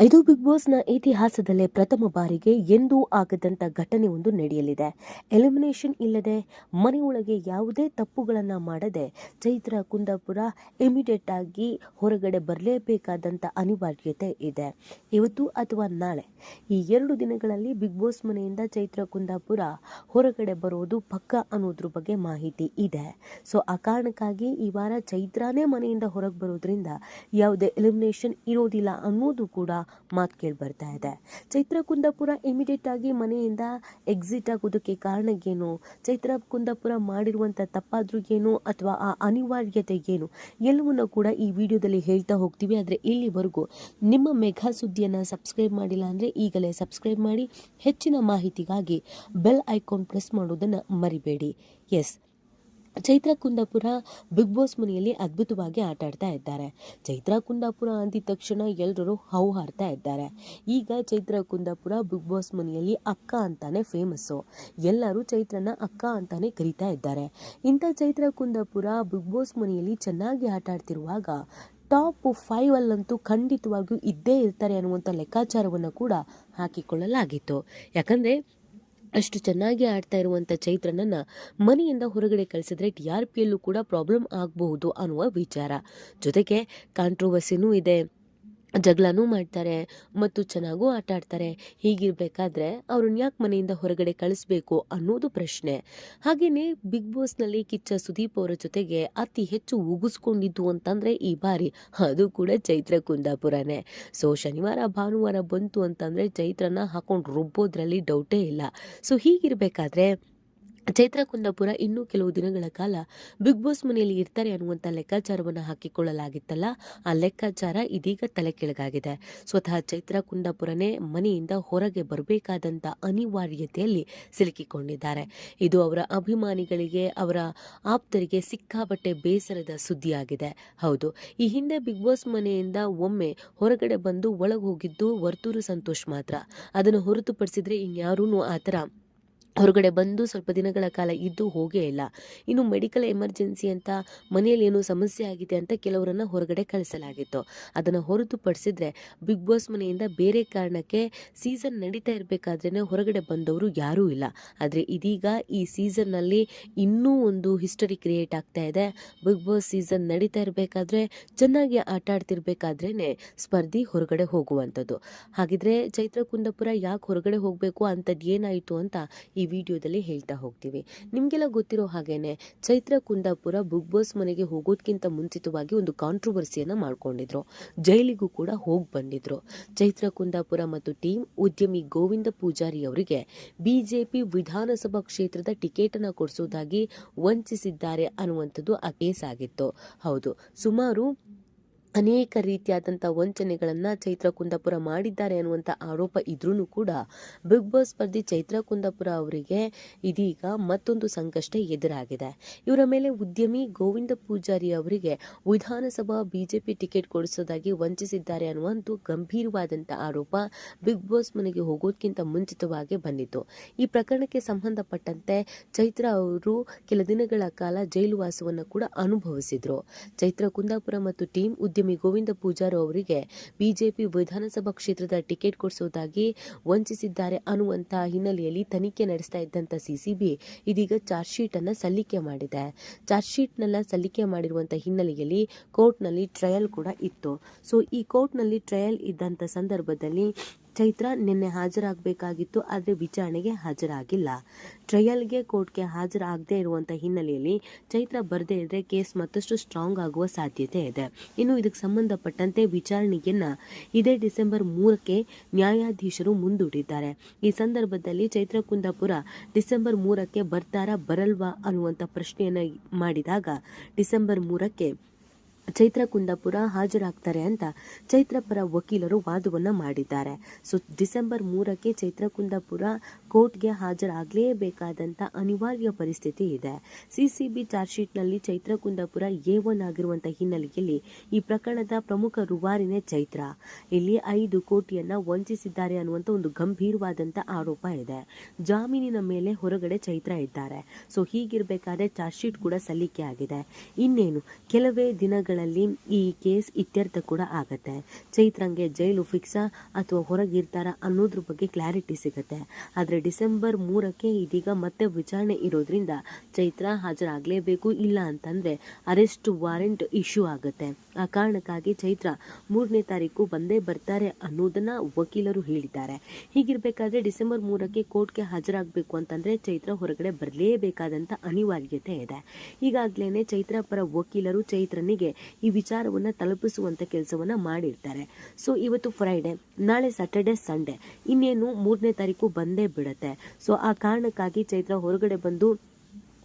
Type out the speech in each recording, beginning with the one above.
ಇದು ಬಿಗ್ ಬಾಸ್ನ ಇತಿಹಾಸದಲ್ಲೇ ಪ್ರಥಮ ಬಾರಿಗೆ ಎಂದೂ ಆಗದಂತ ಘಟನೆ ಒಂದು ನಡೆಯಲಿದೆ. ಎಲಿಮಿನೇಷನ್ ಇಲ್ಲದೆ ಮನೆಯೊಳಗೆ ಯಾವುದೇ ತಪ್ಪುಗಳನ್ನು ಮಾಡದೆ ಚೈತ್ರ, ಕುಂದಾಪುರ ಇಮಿಡಿಯೇಟ್ ಆಗಿ ಹೊರಗಡೆ ಬರಲೇಬೇಕಾದಂಥ ಅನಿವಾರ್ಯತೆ ಇದೆ. ಇವತ್ತು ಅಥವಾ ನಾಳೆ ಈ ಎರಡು ದಿನಗಳಲ್ಲಿ ಬಿಗ್ ಬಾಸ್ ಮನೆಯಿಂದ ಚೈತ್ರ, ಕುಂದಾಪುರ ಹೊರಗಡೆ ಬರೋದು ಪಕ್ಕ ಅನ್ನೋದ್ರ ಬಗ್ಗೆ ಮಾಹಿತಿ ಇದೆ. ಸೊ, ಆ ಕಾರಣಕ್ಕಾಗಿ ಈ ವಾರ ಚೈತ್ರಾನೇ ಮನೆಯಿಂದ ಹೊರಗೆ ಬರೋದ್ರಿಂದ ಯಾವುದೇ ಎಲಿಮಿನೇಷನ್ ಇರೋದಿಲ್ಲ ಅನ್ನೋದು ಕೂಡ ಮಾತು ಕೇಳಿ ಬರ್ತಾ ಇದೆ. ಚೈತ್ರ ಕುಂದಾಪುರ ಇಮಿಡಿಯೇಟ್ ಆಗಿ ಮನೆಯಿಂದ ಎಕ್ಸಿಟ್ ಆಗೋದಕ್ಕೆ ಕಾರಣಕ್ಕೇನು ಚೈತ್ರ ಕುಂದಾಪುರ ಮಾಡಿರುವಂಥ ತಪ್ಪಾದರೂ ಏನು? ಅಥವಾ ಆ ಅನಿವಾರ್ಯತೆ ಏನು? ಎಲ್ಲವನ್ನು ಕೂಡ ಈ ವಿಡಿಯೋದಲ್ಲಿ ಹೇಳ್ತಾ ಹೋಗ್ತೀವಿ. ಆದರೆ ಇಲ್ಲಿವರೆಗೂ ನಿಮ್ಮ ಮೆಘಾ ಸುದ್ದಿಯನ್ನು ಸಬ್ಸ್ಕ್ರೈಬ್ ಮಾಡಿಲ್ಲ ಅಂದರೆ ಈಗಲೇ ಸಬ್ಸ್ಕ್ರೈಬ್ ಮಾಡಿ. ಹೆಚ್ಚಿನ ಮಾಹಿತಿಗಾಗಿ ಬೆಲ್ ಐಕಾನ್ ಪ್ರೆಸ್ ಮಾಡೋದನ್ನು ಮರಿಬೇಡಿ. S Chaitra Kundapura Bigg Boss ಮನೆಯಲ್ಲಿ ಅದ್ಭುತವಾಗಿ ಆಟ ಆಡ್ತಾ ಇದ್ದಾರೆ. ಚೈತ್ರ ಕುಂದಾಪುರ ಅಂದಿದ ತಕ್ಷಣ ಎಲ್ಲರೂ ಹೌ ಹಾರ್ತಾ ಇದ್ದಾರೆ. ಈಗ ಚೈತ್ರ ಕುಂದಾಪುರ ಬಿಗ್ ಬಾಸ್ ಮನೆಯಲ್ಲಿ ಅಕ್ಕ ಅಂತಾನೆ ಫೇಮಸ್ಸು ಎಲ್ಲರೂ ಚೈತ್ರನ ಅಕ್ಕ ಅಂತಾನೆ ಕರಿತಾ ಇದ್ದಾರೆ. ಇಂಥ ಚೈತ್ರ ಕುಂದಾಪುರ ಬಿಗ್ ಬಾಸ್ ಮನೆಯಲ್ಲಿ ಚೆನ್ನಾಗಿ ಆಟ ಆಡ್ತಿರುವಾಗ ಟಾಪ್ ಫೈವ್ ಅಲ್ಲಂತೂ ಖಂಡಿತವಾಗಿಯೂ ಇದ್ದೇ ಇರ್ತಾರೆ ಅನ್ನುವಂಥ ಲೆಕ್ಕಾಚಾರವನ್ನು ಕೂಡ ಹಾಕಿಕೊಳ್ಳಲಾಗಿತ್ತು. ಯಾಕಂದರೆ ಅಷ್ಟು ಚೆನ್ನಾಗಿ ಆಡ್ತಾ ಇರುವಂಥ ಚೈತ್ರನನ್ನ ಮನೆಯಿಂದ ಹೊರಗಡೆ ಕಳಿಸಿದ್ರೆ ಟಿ ಆರ್ ಪಿಯಲ್ಲೂ ಕೂಡ ಪ್ರಾಬ್ಲಮ್ ಆಗಬಹುದು ಅನ್ನುವ ವಿಚಾರ. ಜೊತೆಗೆ ಕಾಂಟ್ರವರ್ಸಿನೂ ಇದೆ. ಜಗಳನೂ ಮಾಡ್ತಾರೆ ಮತ್ತು ಚೆನ್ನಾಗೂ ಆಟ ಆಡ್ತಾರೆ ಹೀಗಿರಬೇಕಾದ್ರೆ ಅವ್ರನ್ನ ಯಾಕೆ ಮನೆಯಿಂದ ಹೊರಗಡೆ ಕಳಿಸ್ಬೇಕು ಅನ್ನೋದು ಪ್ರಶ್ನೆ. ಹಾಗೆಯೇ ಬಿಗ್ ಬಾಸ್ನಲ್ಲಿ ಕಿಚ್ಚ ಸುದೀಪ್ ಅವರ ಜೊತೆಗೆ ಅತಿ ಹೆಚ್ಚು ಉಗಿಸ್ಕೊಂಡಿದ್ದು ಅಂತಂದರೆ ಈ ಬಾರಿ. ಅದು ಕೂಡ ಚೈತ್ರ ಕುಂದಾಪುರನೇ. ಸೊ ಶನಿವಾರ, ಭಾನುವಾರ ಬಂತು ಅಂತಂದರೆ ಚೈತ್ರನ ಹಾಕೊಂಡು ರುಬ್ಬೋದ್ರಲ್ಲಿ ಡೌಟೇ ಇಲ್ಲ. ಸೊ ಹೀಗಿರಬೇಕಾದ್ರೆ ಚೈತ್ರ ಕುಂದಾಪುರ ಇನ್ನೂ ಕೆಲವು ದಿನಗಳ ಕಾಲ ಬಿಗ್ ಬಾಸ್ ಮನೆಯಲ್ಲಿ ಇರ್ತಾರೆ ಅನ್ನುವಂಥ ಲೆಕ್ಕಾಚಾರವನ್ನು ಹಾಕಿಕೊಳ್ಳಲಾಗಿತ್ತಲ್ಲ, ಆ ಲೆಕ್ಕಾಚಾರ ಇದೀಗ ತಲೆ ಕೆಳಗಾಗಿದೆ ಸ್ವತಃ ಚೈತ್ರ ಕುಂದಾಪುರನೇ ಮನೆಯಿಂದ ಹೊರಗೆ ಬರಬೇಕಾದಂಥ ಅನಿವಾರ್ಯತೆಯಲ್ಲಿ ಸಿಲುಕಿಕೊಂಡಿದ್ದಾರೆ. ಇದು ಅವರ ಅಭಿಮಾನಿಗಳಿಗೆ, ಅವರ ಆಪ್ತರಿಗೆ ಸಿಕ್ಕಾಪಟ್ಟೆ ಬೇಸರದ ಸುದ್ದಿಯಾಗಿದೆ. ಹೌದು, ಈ ಹಿಂದೆ ಬಿಗ್ ಬಾಸ್ ಮನೆಯಿಂದ ಒಮ್ಮೆ ಹೊರಗಡೆ ಬಂದು ಒಳಗೆ ಹೋಗಿದ್ದು ವರ್ತೂರು ಸಂತೋಷ್ ಮಾತ್ರ. ಅದನ್ನು ಹೊರತುಪಡಿಸಿದ್ರೆ ಇನ್ಯಾರೂ ಆ ಥರ ಹೊರಗಡೆ ಬಂದು ಸ್ವಲ್ಪ ದಿನಗಳ ಕಾಲ ಇದ್ದು ಹೋಗೇ ಇಲ್ಲ. ಇನ್ನು ಮೆಡಿಕಲ್ ಎಮರ್ಜೆನ್ಸಿ ಅಂತ ಮನೆಯಲ್ಲಿ ಏನೋ ಸಮಸ್ಯೆ ಆಗಿದೆ ಅಂತ ಕೆಲವರನ್ನು ಹೊರಗಡೆ ಕಳಿಸಲಾಗಿತ್ತು. ಅದನ್ನು ಹೊರತುಪಡಿಸಿದ್ರೆ ಬಿಗ್ ಬಾಸ್ ಮನೆಯಿಂದ ಬೇರೆ ಕಾರಣಕ್ಕೆ ಸೀಸನ್ ನಡೀತಾ ಇರಬೇಕಾದ್ರೇ ಹೊರಗಡೆ ಬಂದವರು ಯಾರೂ ಇಲ್ಲ. ಆದರೆ ಇದೀಗ ಈ ಸೀಸನ್ನಲ್ಲಿ ಇನ್ನೂ ಒಂದು ಹಿಸ್ಟರಿ ಕ್ರಿಯೇಟ್ ಆಗ್ತಾ ಇದೆ. ಬಿಗ್ ಬಾಸ್ ಸೀಸನ್ ನಡೀತಾ ಇರಬೇಕಾದ್ರೆ ಚೆನ್ನಾಗಿ ಆಟ ಆಡ್ತಿರ್ಬೇಕಾದ್ರೇ ಸ್ಪರ್ಧಿ ಹೊರಗಡೆ ಹೋಗುವಂಥದ್ದು. ಹಾಗಿದ್ರೆ ಚೈತ್ರ ಕುಂದಪುರ ಯಾಕೆ ಹೊರಗಡೆ ಹೋಗಬೇಕು ಅಂಥದ್ದು ಏನಾಯಿತು ಅಂತ ಈ ವಿಡಿಯೋದಲ್ಲಿ ಹೇಳ್ತಾ ಹೋಗ್ತೀವಿ. ನಿಮಗೆಲ್ಲ ಗೊತ್ತಿರೋ ಹಾಗೇನೆ ಚೈತ್ರ ಕುಂದಾಪುರ ಬಿಗ್ ಬಾಸ್ ಮನೆಗೆ ಹೋಗೋದಕ್ಕಿಂತ ಮುಂಚಿತವಾಗಿ ಒಂದು ಕಾಂಟ್ರವರ್ಸಿಯನ್ನು ಮಾಡ್ಕೊಂಡಿದ್ರು. ಜೈಲಿಗೂ ಕೂಡ ಹೋಗಿ ಬಂದಿದ್ರು. ಚೈತ್ರ ಕುಂದಾಪುರ ಮತ್ತು ಟೀಮ್ ಉದ್ಯಮಿ ಗೋವಿಂದ ಪೂಜಾರಿ ಅವರಿಗೆ ಬಿಜೆಪಿ ವಿಧಾನಸಭಾ ಕ್ಷೇತ್ರದ ಟಿಕೆಟನ್ನು ಕೊಡಿಸೋದಾಗಿ ವಂಚಿಸಿದ್ದಾರೆ ಅನ್ನುವಂಥದ್ದು ಆ ಕೇಸ್ ಆಗಿತ್ತು. ಹೌದು. ಸುಮಾರು ಅನೇಕ ರೀತಿಯಾದಂಥ ವಂಚನೆಗಳನ್ನು ಚೈತ್ರ ಕುಂದಾಪುರ ಮಾಡಿದ್ದಾರೆ ಅನ್ನುವಂಥ ಆರೋಪ ಇದ್ರೂ ಕೂಡ ಬಿಗ್ ಬಾಸ್ ಸ್ಪರ್ಧಿ ಚೈತ್ರ ಕುಂದಾಪುರ ಅವರಿಗೆ ಇದೀಗ ಮತ್ತೊಂದು ಸಂಕಷ್ಟ ಎದುರಾಗಿದೆ. ಇವರ ಮೇಲೆ ಉದ್ಯಮಿ ಗೋವಿಂದ ಪೂಜಾರಿ ಅವರಿಗೆ ವಿಧಾನಸಭಾ ಬಿಜೆಪಿ ಟಿಕೆಟ್ ಕೊಡಿಸೋದಾಗಿ ವಂಚಿಸಿದ್ದಾರೆ ಅನ್ನುವಂಥ ಗಂಭೀರವಾದಂಥ ಆರೋಪ ಬಿಗ್ ಬಾಸ್ ಮನೆಗೆ ಹೋಗೋದಕ್ಕಿಂತ ಮುಂಚಿತವಾಗಿ ಬಂದಿತ್ತು. ಈ ಪ್ರಕರಣಕ್ಕೆ ಸಂಬಂಧಪಟ್ಟಂತೆ ಚೈತ್ರ ಅವರು ಕೆಲ ದಿನಗಳ ಕಾಲ ಜೈಲು ವಾಸವನ್ನು ಕೂಡ ಅನುಭವಿಸಿದ್ರು. ಚೈತ್ರ ಕುಂದಾಪುರ ಮತ್ತು ಟೀಮ್ ಉದ್ಯಮಿ ಗೋವಿಂದ ಪೂಜಾರ ಅವರಿಗೆ ಬಿಜೆಪಿ ವಿಧಾನಸಭಾ ಕ್ಷೇತ್ರದ ಟಿಕೆಟ್ ಕೊಡಿಸುವುದಾಗಿ ವಂಚಿಸಿದ್ದಾರೆ ಅನ್ನುವಂಥ ಹಿನ್ನೆಲೆಯಲ್ಲಿ ತನಿಖೆ ನಡೆಸ್ತಾ ಇದ್ದಂಥ ಸಿಸಿಬಿ ಇದೀಗ ಚಾರ್ಜ್ ಶೀಟ್ ಅನ್ನ ಸಲ್ಲಿಕೆ ಮಾಡಿದೆ. ಚಾರ್ಜ್ ಶೀಟ್ನೆಲ್ಲ ಸಲ್ಲಿಕೆ ಮಾಡಿರುವಂತಹ ಹಿನ್ನೆಲೆಯಲ್ಲಿ ಕೋರ್ಟ್ನಲ್ಲಿ ಟ್ರಯಲ್ ಕೂಡ ಇತ್ತು. ಸೊ, ಈ ಕೋರ್ಟ್ನಲ್ಲಿ ಟ್ರಯಲ್ ಇದ್ದಂಥ ಸಂದರ್ಭದಲ್ಲಿ ಚೈತ್ರ ನಿನ್ನೆ ಹಾಜರಾಗಬೇಕಾಗಿತ್ತು, ಆದರೆ ವಿಚಾರಣೆಗೆ ಹಾಜರಾಗಿಲ್ಲ. ಟ್ರಯಲ್ಗೆ ಕೋರ್ಟ್ಗೆ ಹಾಜರಾಗದೇ ಇರುವಂಥ ಹಿನ್ನೆಲೆಯಲ್ಲಿ ಚೈತ್ರ ಬರದೇ ಇದ್ರೆ ಕೇಸ್ ಮತ್ತಷ್ಟು ಸ್ಟ್ರಾಂಗ್ ಆಗುವ ಸಾಧ್ಯತೆ ಇದೆ. ಇನ್ನು ಇದಕ್ಕೆ ಸಂಬಂಧಪಟ್ಟಂತೆ ವಿಚಾರಣೆಯನ್ನ ಇದೇ ಡಿಸೆಂಬರ್ ಮೂರಕ್ಕೆ ನ್ಯಾಯಾಧೀಶರು ಮುಂದೂಡಿದ್ದಾರೆ. ಈ ಸಂದರ್ಭದಲ್ಲಿ ಚೈತ್ರ ಕುಂದಾಪುರ ಡಿಸೆಂಬರ್ ಮೂರಕ್ಕೆ ಬರ್ತಾರಾ ಬರಲ್ವಾ ಅನ್ನುವಂಥ ಪ್ರಶ್ನೆಯನ್ನ ಮಾಡಿದಾಗ ಡಿಸೆಂಬರ್ ಮೂರಕ್ಕೆ ಚೈತ್ರ ಕುಂದಾಪುರ ಹಾಜರಾಗ್ತಾರೆ ಅಂತ ಚೈತ್ರ ಪರ ವಕೀಲರು ವಾದವನ್ನು ಮಾಡಿದ್ದಾರೆ. ಸೊ ಡಿಸೆಂಬರ್ ಮೂರಕ್ಕೆ ಚೈತ್ರ ಕುಂದಾಪುರ ಕೋರ್ಟ್ಗೆ ಹಾಜರಾಗಲೇಬೇಕಾದಂಥ ಅನಿವಾರ್ಯ ಪರಿಸ್ಥಿತಿ ಇದೆ. ಸಿಸಿಬಿ ಚಾರ್ಜ್ ಶೀಟ್ನಲ್ಲಿ ಚೈತ್ರ ಕುಂದಾಪುರ ಎ ಒನ್ ಆಗಿರುವಂಥ ಹಿನ್ನೆಲೆಯಲ್ಲಿ ಈ ಪ್ರಕರಣದ ಪ್ರಮುಖ ರುವಾರಿನೇ ಚೈತ್ರ. ಇಲ್ಲಿ ಐದು ಕೋಟಿಯನ್ನ ವಂಚಿಸಿದ್ದಾರೆ ಅನ್ನುವಂಥ ಒಂದು ಗಂಭೀರವಾದಂಥ ಆರೋಪ ಇದೆ. ಜಾಮೀನಿನ ಮೇಲೆ ಹೊರಗಡೆ ಚೈತ್ರ ಇದ್ದಾರೆ. ಸೊ ಹೀಗಿರಬೇಕಾದ್ರೆ ಚಾರ್ಜ್ ಶೀಟ್ ಕೂಡ ಸಲ್ಲಿಕೆ ಆಗಿದೆ. ಇನ್ನೇನು? ಕೆಲವೇ ದಿನಗಳ ದಿನಗಳಲ್ಲಿ ಈ ಕೇಸ್ ಇತ್ಯರ್ಥ ಕೂಡ ಆಗತ್ತೆ. ಚೈತ್ರಂಗೆ ಜೈಲು ಫಿಕ್ಸಾ ಅಥವಾ ಹೊರಗಿರ್ತಾರ ಅನ್ನೋದ್ರ ಬಗ್ಗೆ ಕ್ಲಾರಿಟಿ ಸಿಗುತ್ತೆ. ಆದರೆ ಡಿಸೆಂಬರ್ ಮೂರಕ್ಕೆ ಇದೀಗ ಮತ್ತೆ ವಿಚಾರಣೆ ಇರೋದ್ರಿಂದ ಚೈತ್ರ ಹಾಜರಾಗಲೇಬೇಕು ಇಲ್ಲ ಅಂತಂದ್ರೆ ಅರೆಸ್ಟ್ ವಾರೆಂಟ್ ಇಶ್ಯೂ ಆಗುತ್ತೆ. ಆ ಕಾರಣಕ್ಕಾಗಿ ಚೈತ್ರ ಮೂರನೇ ತಾರೀಕು ಬಂದೇ ಬರ್ತಾರೆ ಅನ್ನೋದನ್ನ ವಕೀಲರು ಹೇಳಿದ್ದಾರೆ. ಹೀಗಿರಬೇಕಾದ್ರೆ ಡಿಸೆಂಬರ್ ಮೂರಕ್ಕೆ ಕೋರ್ಟ್ಗೆ ಹಾಜರಾಗಬೇಕು ಅಂತಂದ್ರೆ ಚೈತ್ರ ಹೊರಗಡೆ ಬರಲೇಬೇಕಾದಂತ ಅನಿವಾರ್ಯತೆ ಇದೆ. ಈಗಾಗಲೇ ಚೈತ್ರ ಪರ ವಕೀಲರು ಚೈತ್ರನಿಗೆ ಈ ವಿಚಾರವನ್ನ ತಲುಪಿಸುವಂತ ಕೆಲಸವನ್ನ ಮಾಡಿರ್ತಾರೆ. ಸೊ ಇವತ್ತು ಫ್ರೈಡೆ ನಾಳೆ ಸ್ಯಾಟರ್ಡೆ ಸಂಡೇ ಇನ್ನೇನು ಮೂರನೇ ತಾರೀಕು ಬಂದೇ ಬಿಡುತ್ತೆ. ಸೊ ಆ ಕಾರಣಕ್ಕಾಗಿ ಚೈತ್ರ ಹೊರಗಡೆ ಬಂದು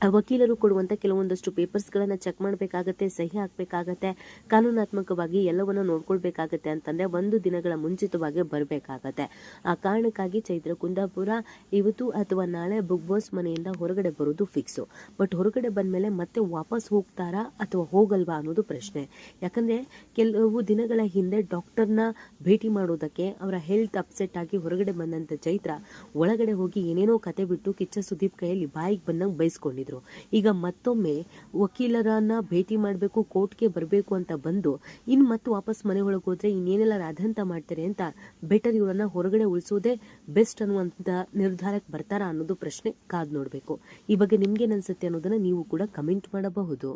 ವಕೀಲರು ಕೊಡುವಂತ ಕೆಲವೊಂದಷ್ಟು ಪೇಪರ್ಸ್ಗಳನ್ನ ಚೆಕ್ ಮಾಡಬೇಕಾಗತ್ತೆ, ಸಹಿ ಹಾಕಬೇಕಾಗತ್ತೆ, ಕಾನೂನಾತ್ಮಕವಾಗಿ ಎಲ್ಲವನ್ನ ನೋಡ್ಕೊಳ್ಬೇಕಾಗತ್ತೆ ಅಂತಂದ್ರೆ ಒಂದು ದಿನಗಳ ಮುಂಚಿತವಾಗಿ ಬರಬೇಕಾಗತ್ತೆ. ಆ ಕಾರಣಕ್ಕಾಗಿ ಚೈತ್ರ ಕುಂದಾಪುರ ಇವತ್ತು ಅಥವಾ ನಾಳೆ ಬಿಗ್ ಬಾಸ್ ಮನೆಯಿಂದ ಹೊರಗಡೆ ಬರೋದು ಫಿಕ್ಸು ಬಟ್ ಹೊರಗಡೆ ಬಂದ್ಮೇಲೆ ಮತ್ತೆ ವಾಪಸ್ ಹೋಗ್ತಾರಾ ಅಥವಾ ಹೋಗಲ್ವಾ ಅನ್ನೋದು ಪ್ರಶ್ನೆ. ಯಾಕಂದ್ರೆ ಕೆಲವು ದಿನಗಳ ಹಿಂದೆ ಡಾಕ್ಟರ್ನ ಭೇಟಿ ಮಾಡೋದಕ್ಕೆ ಅವರ ಹೆಲ್ತ್ ಅಪ್ಸೆಟ್ ಆಗಿ ಹೊರಗಡೆ ಬಂದಂತ ಚೈತ್ರ ಒಳಗಡೆ ಹೋಗಿ ಏನೇನೋ ಕತೆ ಬಿಟ್ಟು ಕಿಚ್ಚ ಸುದೀಪ್ ಕೈಯಲ್ಲಿ ಬಾಯಿಗೆ ಬಂದಂಗೆ ಈಗ ಮತ್ತೊಮ್ಮೆ ವಕೀಲರನ್ನ ಭೇಟಿ ಮಾಡಬೇಕು, ಕೋರ್ಟ್ಗೆ ಬರಬೇಕು ಅಂತ ಬಂದು ಇನ್ನು ಮತ್ತೆ ವಾಪಸ್ ಮನೆ ಒಳಗೆ ಹೋದ್ರೆ ಇನ್ನೇನೆಲ್ಲ ರಾಧಂತ ಮಾಡ್ತಾರೆ ಅಂತ ಬೆಟರ್ ಇವರನ್ನ ಹೊರಗಡೆ ಉಳಿಸೋದೇ ಬೆಸ್ಟ್ ಅನ್ನುವಂತ ನಿರ್ಧಾರಕ್ಕೆ ಬರ್ತಾರಾ ಅನ್ನೋದು ಪ್ರಶ್ನೆ ಕಾದ್ ನೋಡಬೇಕು. ಈ ಬಗ್ಗೆ ನಿಮ್ಗೇನು ಅನ್ಸುತ್ತೆ ಅನ್ನೋದನ್ನ ನೀವು ಕೂಡ ಕಮೆಂಟ್ ಮಾಡಬಹುದು.